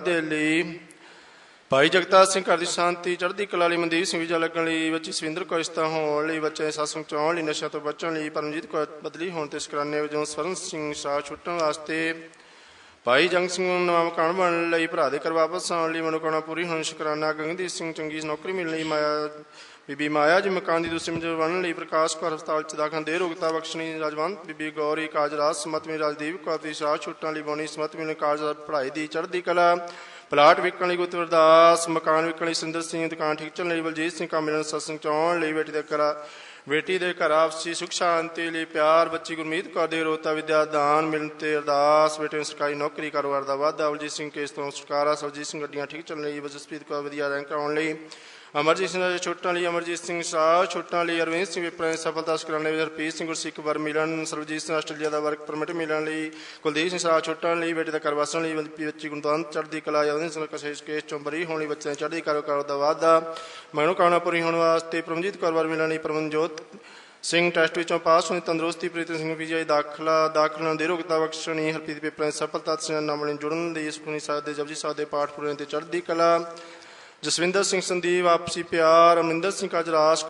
ਦੇ ਲਈ ਭਾਈ ਜਗਤਾਰ ਸਿੰਘ ਘਰ ਦੀ ਸ਼ਾਂਤੀ, ਚੜ੍ਹਦੀ ਕਲਾ ਲਈ, ਮਨਦੀਪ ਸਿੰਘ ਵੀਜ਼ਾ ਲੱਗਣ ਲਈ ਬੱਚੀ ਸਵਿੰਦਰ ਕੋਇਸਤਾ ਹੋਣ ਲਈ ਬੱਚੇ ਸਾਸੰਗ ਚਾਉਣ ਲਈ ਨਸ਼ਾ ਤੋਂ ਬਚਣ ਲਈ, ਪਰਮਜੀਤ ਕੌਰ ਬਦਲੀ ਹੋਣ ਤੇ ਸ਼ੁਕਰਾਨੇ ਵਜੋਂ ਸਵਰਨ ਸਿੰਘ ਸ਼ਾਹ ਛੁੱਟਣ ਵਾਸਤੇ ਭਾਈ ਜੰਗ ਸਿੰਘ ਨੂੰ ਨਵਾਂ ਮਕਾਨ ਬਣਨ ਲਈ ਭਰਾ ਦੇ ਘਰ ਵਾਪਸ ਆਉਣ ਲਈ ਮਨੋਕਾਮਨਾ ਪੂਰੀ ਹੋਣ ਸ਼ੁਕਰਾਨਾ ਗੰਗਦੀਪ ਸਿੰਘ ਚੰਗੀ ਨੌਕਰੀ ਮਿਲਣ ਲਈ ਮਾਇਆ ਬੀਬੀ ਮਾਇਆ ਜੀ ਮਕਾਨ ਦੀ ਦੂਸਰੀ ਮੰਜ਼ਿਲ ਬਣਨ ਲਈ ਪ੍ਰਕਾਸ਼ ਕੌਰ ਹਸਪਤਾਲ ਚ ਦਾਖਲ ਦੇ ਰੋਗਤਾ ਬਖਸ਼ਣੀ ਰਾਜਵੰਤ, ਬੀਬੀ ਗੌਰੀ ਕਾਜਰਾਜ ਸਮਤਵੀ ਰਾਜਦੀਪ ਕੌਰ ਦੀ ਸ਼ਾਹ, ਛੁੱਟਾਂ ਲਈ ਬੋਣੀ ਸਮਤਵੀ ਨੇ ਕਾਰਜ ਪੜ੍ਹਾਈ ਦੀ ਚੜ੍ਹਦੀ ਕਲਾ, ਪਲਾਟ ਵਿਕਣ ਲਈ ਗੁਰਦਾਸ ਮਕਾਨ ਵਿਕਣ ਲਈ ਸਿੰਦਰ ਸਿੰਘ, ਦੁਕਾਨ ਠੀਕ ਚੱਲਣ ਲਈ ਬਲਜੀਤ ਸਿੰਘ ਕਾਮਿਲਨ ਸਤਸੰਗ ਚਾਉਣ ਲਈ ਬੇਟੀ ਦੇ ਘਰ, ਬੇਟੀ ਦੇ ਘਰ ਆਪਸੀ ਸੁਖ ਸ਼ਾਂਤੀ ਲਈ ਪਿਆਰ, ਬੱਚੀ ਗੁਰਮੀਤ ਕੌਰ ਦੇ ਰੋਤਾ ਵਿਦਿਆ ਦਾਨ ਮਿਲਣ ਤੇ ਅਰਦਾਸ, ਬੇਟੇ ਨੂੰ ਸਰਕਾਰੀ ਨੌਕਰੀ, ਕਾਰੋਬਾਰ ਦਾ ਵਾਧਾ, ਬਲਜੀਤ ਸਿੰਘ ਕੇਸ ਤੋਂ ਛੁਟਕਾਰਾ ਸਰਜੀਤ ਸਿੰਘ ਗੱਡੀਆਂ ਠੀਕ ਚੱਲਣ ਲਈ, ਬਜਸਪ੍ਰੀਤ ਕੌਰ ਵਧੀਆ ਰੈਂਕ ਆਉਣ ਲਈ ਅਮਰਜੀਤ ਸਿੰਘ ਦੇ ਛੋਟਾਂ ਲਈ ਅਮਰਜੀਤ ਸਿੰਘ ਸ਼ਾਹ, ਛੋਟਾਂ ਲਈ ਅਰਵਿੰਦ ਸਿੰਘ ਵਿਪਰਨ ਸਫਲਤਾ ਸਕਰਾਣੇ ਵਿੱਚ ਹਰਪ੍ਰੀਤ ਸਿੰਘ, ਗੁਰਸਿੱਖ ਵਰ ਮਿਲਣ, ਸਰਬਜੀਤ ਸਿੰਘ ਆਸਟ੍ਰੇਲੀਆ ਦਾ ਵਰਕ ਪਰਮਿਟ ਮਿਲਣ ਲਈ, ਕੁਲਦੀਪ ਸਿੰਘ ਸ਼ਾਹ ਛੋਟਾਂ ਲਈ, ਬੇਟੇ ਦਾ ਘਰ ਵਸਣ ਲਈ ਬੱਚੀ ਗੁਣਵੰਤ ਚੜ੍ਹਦੀ ਕਲਾ ਯਾਦਿੰ ਸਿੰਘ ਕਸ਼ੇਸ਼ ਕੇਸ ਚੋਂ ਬਰੀ ਹੋਣੀ ਬੱਚਿਆਂ ਦੀ ਚੜ੍ਹਦੀ ਕਾਰੋਬਾਰ ਦਾ ਵਾਧਾ ਮਨੋ ਕਾਮਨਾ ਪੂਰੀ ਹੋਣ ਵਾਸਤੇ ਪਰਮਜੀਤ ਕੌਰ ਵਰ ਮਿਲਣ ਲਈ ਪਰਮਨਜੋਤ ਸਿੰਘ ਟੈਸਟ ਵਿੱਚੋਂ ਪਾਸ ਹੋਈ ਤੰਦਰੁਸਤੀ ਪ੍ਰੀਤ ਸਿੰਘ ਵਿਜੇ ਦਾਖਲਾ ਦਾਖਲਾ ਦੇ ਰੋਗਤਾ ਬਖਸ਼ਣੀ, ਹਰਪ੍ਰੀਤ ਪੇਪਰਾਂ ਸਫਲਤਾ ਸਿੰਘ ਨਾਮ ਜੁੜਨ ਲਈ ਸੁਖਨੀ ਸਾਹਿਬ ਦੇ, ਜਪਜੀ ਸਾਹਿਬ ਦੇ ਪਾਠ ਪੂਰਨ ਤੇ ਚੜ੍ਹਦੀ ਕਲਾ ਜਸਵਿੰਦਰ ਸਿੰਘ ਸੰਦੀਪ, ਆਪਸੀ ਪਿਆਰ, ਅਮਰਿੰਦਰ ਸਿੰਘ ਕਜਰਾਸ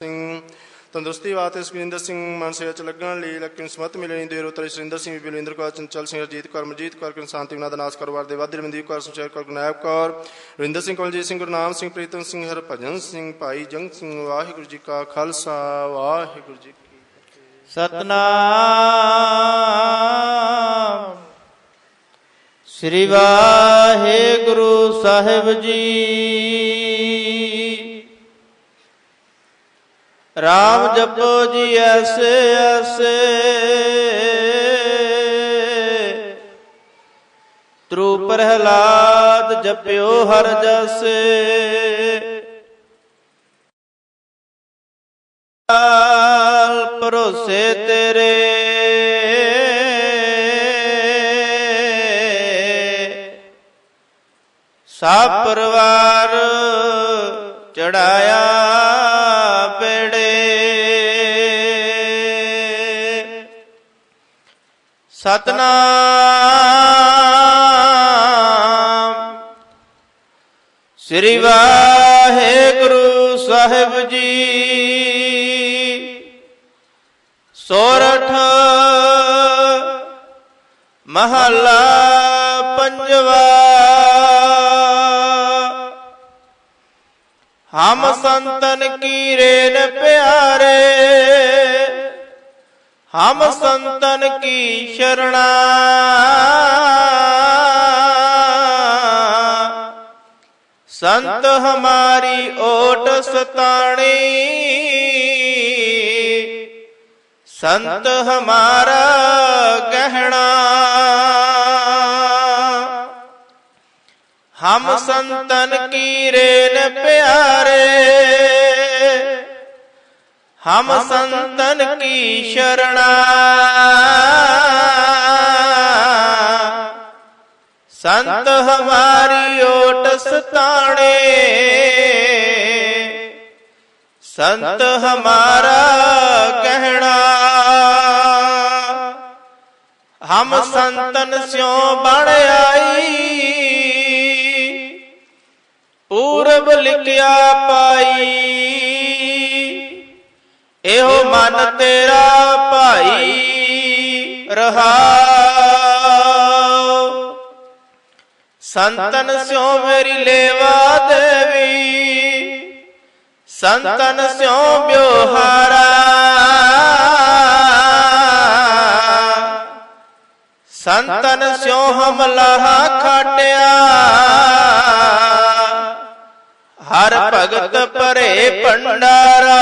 ਸਿੰਘ ਤੰਦਰੁਸਤੀ ਵਾਸਤੇ ਸੁਖਿੰਦਰ ਸਿੰਘ ਮਨਸੇ ਚ ਲੱਗਣ ਲਈ ਲక్ష్ਮੀ ਸਮਤ ਮਿਲਣੀ ਦੇਰ ਉਤਰੇ ਸੁਰਿੰਦਰ ਸਿੰਘ ਬਲਵਿੰਦਰ ਕੌਰ, ਚੰਚਲ ਸਿੰਘ, ਅਜੀਤ ਕੌਰ ਮਜੀਤ ਕੌਰ ਕਿਨ ਸ਼ਾਂਤੀ ਵਿਨਾ ਦਾ ਨਾਸ ਕਾਰੋਬਾਰ ਦੇ ਵਾਧੇ ਮਨਦੀਪ ਕੌਰ ਸੁਚੇਰ ਕੌਰ ਗੁਨਾਇਬ ਕੌਰ, ਰਵਿੰਦਰ ਸਿੰਘ, ਕੌਲਜੀਤ ਸਿੰਘ ਗੁਰਨਾਮ ਸਿੰਘ, ਪ੍ਰੀਤਮ ਸਿੰਘ, ਹਰਭਜਨ ਸਿੰਘ, ਭਾਈ ਜੰਗ ਸਿੰਘ, ਵਾਹਿਗੁਰੂ ਜੀ ਕਾ ਖਾਲਸਾ, ਵਾਹਿਗੁਰੂ ਜੀ ਕੀ ਸਤਨਾਮ ਸ੍ਰੀ ਵਾਹਿਗੁਰੂ ਸਾਹਿਬ ਜੀ। ਰਾਮ ਜਪੋ ਜੀ ਐਸੇ ਐਸੇ। ਤ੍ਰੂ ਪ੍ਰਹਲਾਦ ਜਪਿਓ ਹਰ ਜਸੇ। ਭਰੋਸੇ ਤੇਰੇ ਪਰਿਵਾਰ ਚੜਾਇਆ ਬੇੜੇ। ਸਤਨਾਮ ਸ੍ਰੀ ਵਾਹਿਗੁਰੂ ਸਾਹਿਬ ਜੀ। ਸੋਰਠ ਮਹੱਲਾ ਪੰਜਵਾ ਹਮ ਸੰਤਨ ਕੀ ਰੇਨ ਪਿਆਰੇ। ਹਮ ਸੰਤਨ ਕੀ ਸ਼ਰਣਾ। ਸੰਤ ਹਮਾਰੀ ਓਟ ਸਤਾਣੀ। ਸੰਤ ਹਮਾਰਾ ਗਹਿਣਾ। ਹਮ ਸੰਤਨ ਕੀ ਰੇਨ ਪਿਆਰੇ? ਹਮ ਸੰਤਨ ਕੀ ਸ਼ਰਣਾ? ਸੰਤ ਹਮਾਰੀ ਓਟ ਸਤਾਣੇ ਸੰਤ ਹਮਾਰਾ ਕਹਿਣਾ। ਹਮ ਸੰਤਨ ਸਿਉ ਬਣ ਆਈ। ਪੂਰਬ ਲਿਖਿਆ ਪਾਈ ਇਹੋ ਮਨ ਤੇਰਾ ਭਾਈ ਰਹਾਉ ਸੰਤਨ ਸਿਉ ਮੇਰੀ ਲੇਵਾ ਦੇਵੀ, ਸੰਤਨ ਸਿਉ ਬਿਵਹਾਰਾ ਸੰਤਨ ਸਿਉ ਹਮਲਾ ਖਾਟਿਆ। ਹਰ ਭਗਤ ਭਰੇ ਭੰਡਾਰਾ।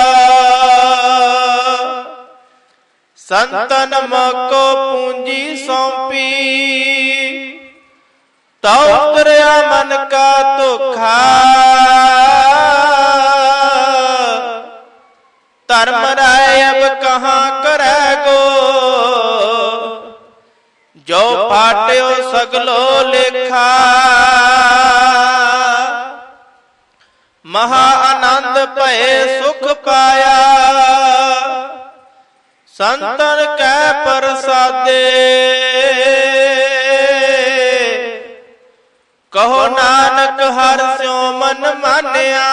ਸੰਤਨ ਮਕੋ ਪੂੰਜੀ ਸੌਂਪੀ। ਤਉ ਕਰਿਆ ਮਨ ਕਾ ਧੋਖਾ। ਧਰਮ ਰਾਏ ਅਬ ਕਹਾਂ ਕਰੈ ਗੋ। ਜੋ ਪਾਟਿਓ ਸਗਲੋ ਲੇਖਾ। ਮਹਾ ਆਨੰਦ ਭਏ ਸੁਖ ਪਾਇਆ। ਸੰਤਨ ਕੈ ਪ੍ਰਸਾਦੇ। ਕਹੋ ਨਾਨਕ ਹਰ ਸਿਉ ਮਨ ਮਾਨਿਆ।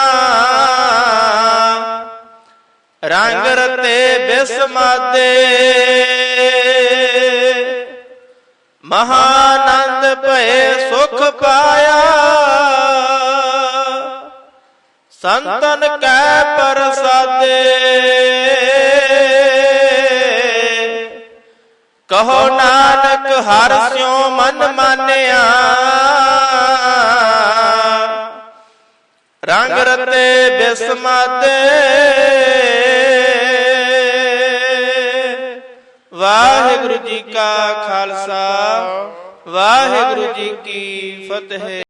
ਰੰਗ ਰਤੇ ਬਿਸਮਾਦੇ ਮਹਾਨੰਦ ਭਏ ਸੁਖ ਪਾਇਆ। ਸੰਤਨ ਕੈ ਪ੍ਰਸਾਦੇ। ਕਹੋ ਨਾਨਕ, ਹਰ ਸਿਉ ਮਨ ਮਾਨਿਆ। ਰੰਗ ਰਤੇ ਬਿਸਮਾਦੇ। ਵਾਹਿਗੁਰੂ ਜੀ ਕਾ ਖਾਲਸਾ, ਵਾਹਿਗੁਰੂ ਜੀ ਕੀ ਫਤਿਹ।